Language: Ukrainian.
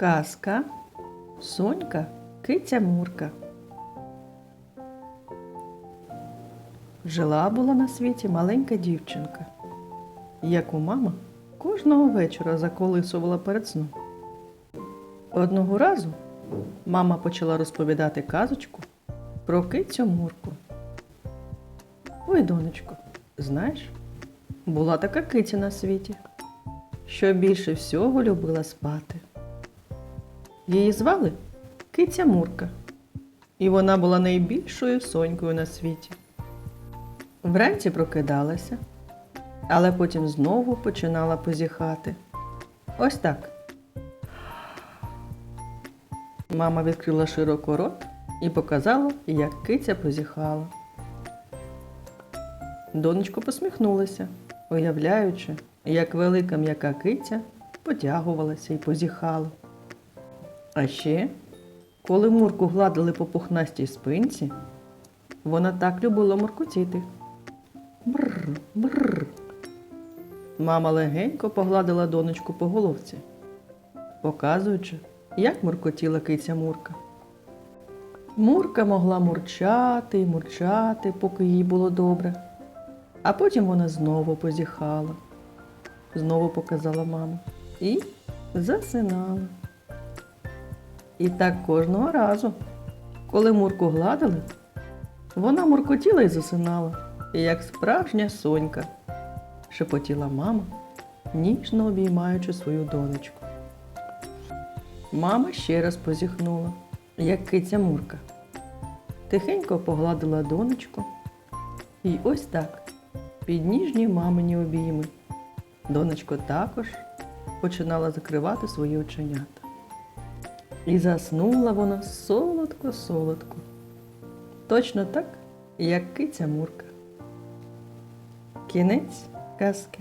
Казка Сонька Киця Мурка. Жила була на світі маленька дівчинка, яку мама кожного вечора заколисувала перед сном. Одного разу мама почала розповідати казочку про кицю Мурку. Ой, донечко, знаєш, була така киця на світі, що більше всього любила спати. Її звали Киця Мурка, і вона була найбільшою сонькою на світі. Вранці прокидалася, але потім знову починала позіхати. Ось так. Мама відкрила широко рот і показала, як киця позіхала. Донечко посміхнулася, уявляючи, як велика м'яка киця потягувалася і позіхала. А ще, коли Мурку гладили по пухнастій спинці, вона так любила муркотіти. Бррр, бррр. Мама легенько погладила донечку по головці, показуючи, як муркотіла киця Мурка. Мурка могла мурчати й мурчати, поки їй було добре. А потім вона знову позіхала, знову показала мама і засинала. І так кожного разу, коли Мурку гладили, вона муркотіла і засинала, як справжня сонька, шепотіла мама, ніжно обіймаючи свою донечку. Мама ще раз позіхнула, як киця Мурка. Тихенько погладила донечку. І ось так, під ніжні мамині обійми. Донечко також починала закривати свої оченята. І заснула вона солодко-солодко. Точно так, як киця Мурка. Кінець казки.